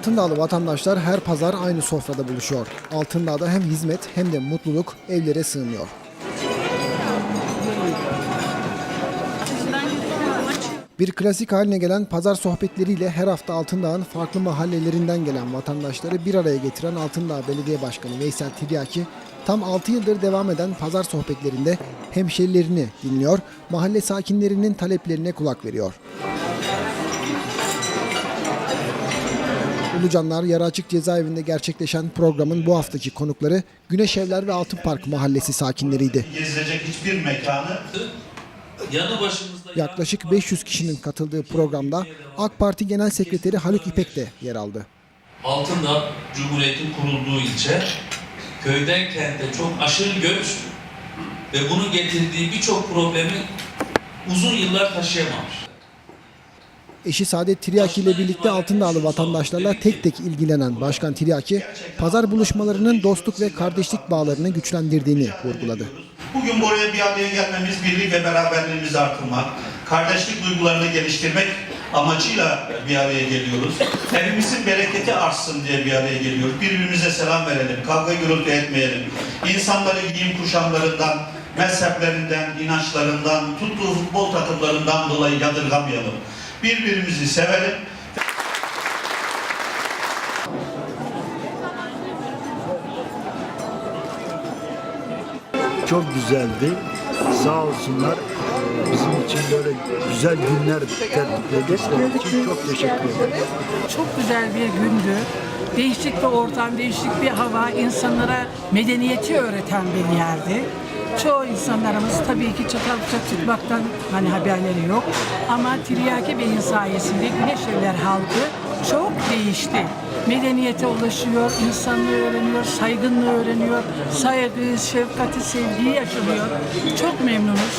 Altındağlı vatandaşlar her pazar aynı sofrada buluşuyor. Altındağ'da hem hizmet hem de mutluluk evlere sığmıyor. Bir klasik haline gelen pazar sohbetleriyle her hafta Altındağ'ın farklı mahallelerinden gelen vatandaşları bir araya getiren Altındağ Belediye Başkanı Veysel Tiryaki, tam 6 yıldır devam eden pazar sohbetlerinde hemşerilerini dinliyor, mahalle sakinlerinin taleplerine kulak veriyor. Ulucanlar Yarı Açık Cezaevinde gerçekleşen programın bu haftaki konukları Güneş Evler ve Altın Park mahallesi sakinleriydi. gezilecek hiçbir mekanı Yanı başımızda Yaklaşık 500 kişinin katıldığı programda AK Parti Genel Sekreteri Haluk İpek de yer aldı. altında Cumhuriyet'in kurulduğu ilçe köyden kente çok aşırı göç ve bunun getirdiği birçok problemi uzun yıllar taşıyamamış. Eşi Saadet Tiryaki ile birlikte Altındağlı vatandaşlarla tek tek ilgilenen Başkan Tiryaki, pazar buluşmalarının dostluk ve kardeşlik bağlarını güçlendirdiğini vurguladı. bugün buraya bir araya gelmemiz, birlik ve beraberliğimizi artırmak, kardeşlik duygularını geliştirmek amacıyla bir araya geliyoruz. Evimizin bereketi artsın diye bir araya geliyoruz. Birbirimize selam verelim, kavga gürültü etmeyelim. İnsanları giyim kuşamlarından, mezheplerinden, inançlarından, tuttuğu futbol takımlarından dolayı yadırgamayalım. Birbirimizi sevelim, Çok güzeldi. Sağ olsunlar e, bizim için böyle güzel günler tertipledikleri için çok teşekkür ederim. Çok güzel bir gündü. Değişik bir ortam, değişik bir hava, insanlara medeniyeti öğreten bir yerdi. Çoğu insanlarımız tabii ki çatal bıçak tutmaktan hani haberleri yok. Ama Tiryaki Bey'in sayesinde Güneş Evler halkı çok değişti. Medeniyete ulaşıyor, insanlığı öğreniyor, saygınlığı öğreniyor, saygı, şefkati, sevgiyi yaşanıyor. Çok memnunuz.